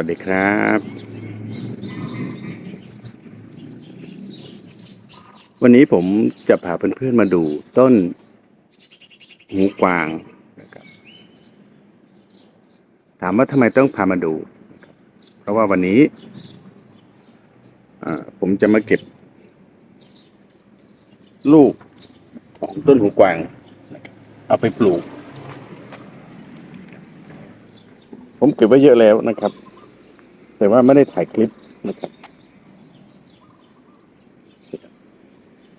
วัสดีครับ วันนี้ผมจะพาเพื่อนๆมาดูต้นหูกวางนะครับถามว่าทำไมต้องพามาดู เพราะว่าวันนี้ผมจะมาเก็บ ลูกของต้นหูกวาง เอาไปปลูกผมเก็บไว้เยอะแล้วนะครับ แต่ว่าไม่ได้ถ่ายคลิปนะครับ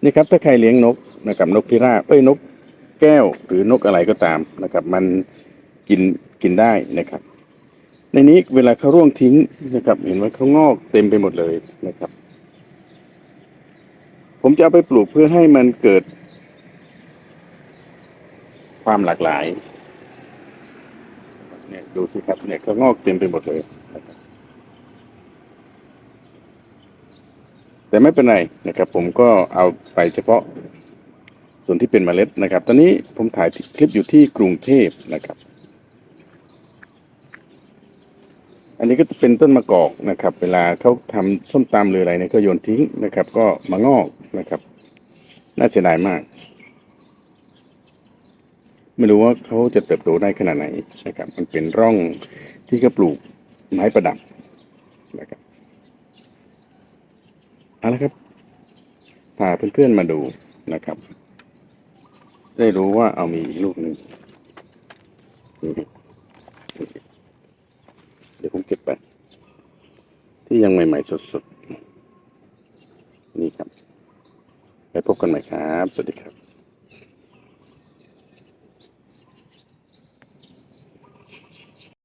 นี่ครับถ้าใครเลี้ยงนกนะครับนกพิราบเอ้ยนกแก้วหรือนกอะไรก็ตามนะครับ มันกินกินได้นะครับ ในนี้เวลาเขาร่วงทิ้งนะครับ เห็นว่าเขางอกเต็มไปหมดเลยนะครับ ผมจะเอาไปปลูกเพื่อให้มันเกิด ความหลากหลายเนี่ยดูสิครับเนี่ยเขางอกเต็มไปหมดเลยนะครับ แต่ไม่เป็นไรนะครับ ผมก็เอาไปเฉพาะส่วนที่เป็นเมล็ดนะครับ ตอนนี้ผมถ่ายคลิปอยู่ที่กรุงเทพนะครับ อันนี้ก็จะเป็นต้นมะกอกนะครับ เวลาเขาทำส้มตำหรืออะไรเนี่ยก็โยนทิ้งนะครับ ก็มางอกนะครับ น่าเสียดายมาก ไม่รู้ว่าเขาจะเติบโตได้ขนาดไหนนะครับ มันเป็นร่องที่เขาปลูกไม้ประดับนะครับ เอาละครับพาเพื่อนๆมาดูนะครับ ได้รู้ว่าเอามีอีกลูกหนึ่งเดี๋ยวผมเก็บไปที่ยังใหม่ๆสดๆ นี่ครับ ไปพบกันใหม่ครับ สวัสดีครับ